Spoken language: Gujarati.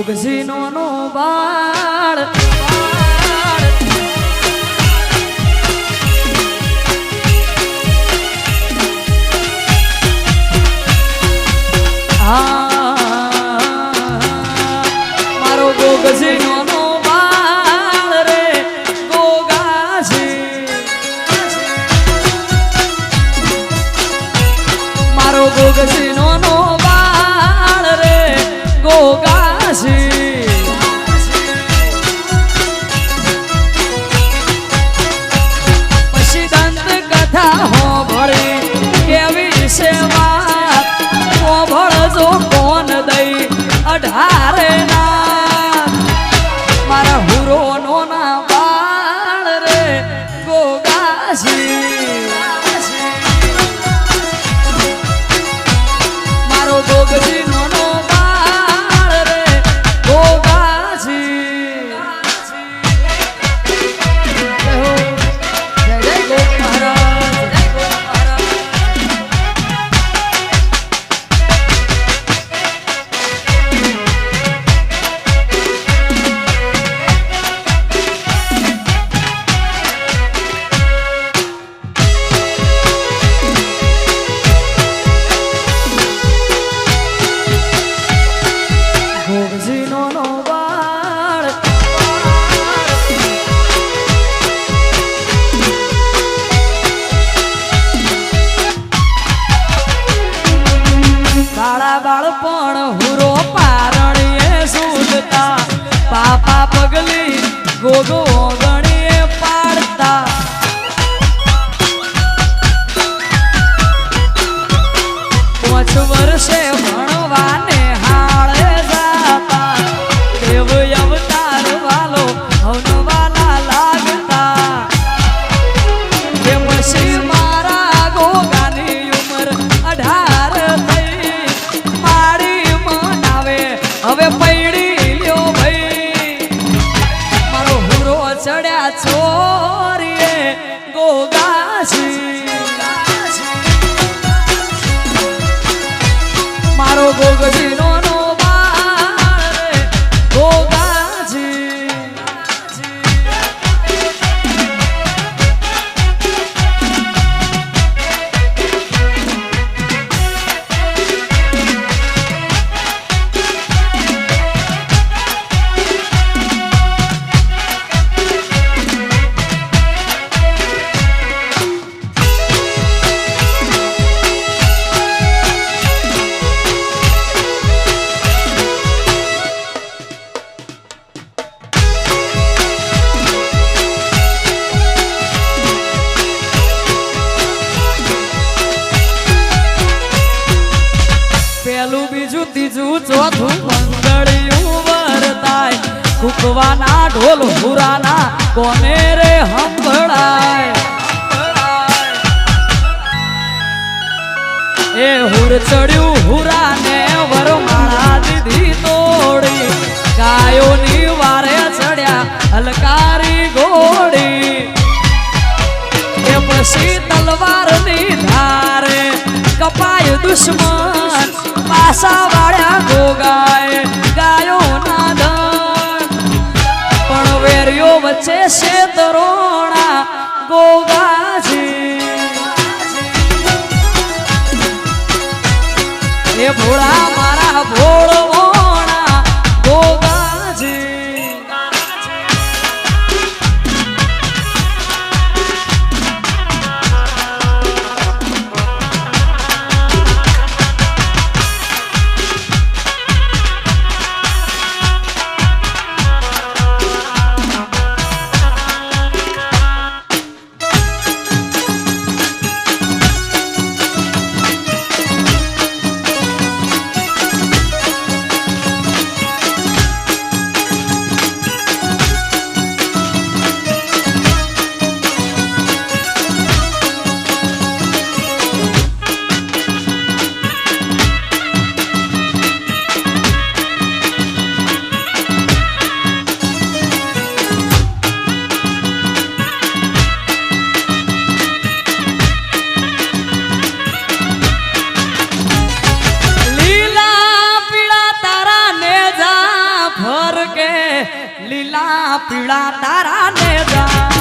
ગોગસી નો બાળ. આ મારો ગોગસી વર્ષે ભણવાને છોરીએ ગોગાસી પેલું બીજું, ત્રીજું, ચોથું મંગળિયું વરતાય કૂકવાના ઢોલ હુરાના કોને રે હંભળાય? એ હુર ચડ્યું હુરાને વરમાળા દીધી તોડી. ગાયોની વારે ચડ્યા હલકારી ઘોડી. એ પછી તલવારની ધારે કપાય દુશ્મન પાસા વાળ્યા ગોગાય ગાયો ના ધન પણ વેર્યો વચ્ચે છે તરોણા ગોગાજી. એ ભોળા મારા ભોળવોણા પીળા તારા ને જા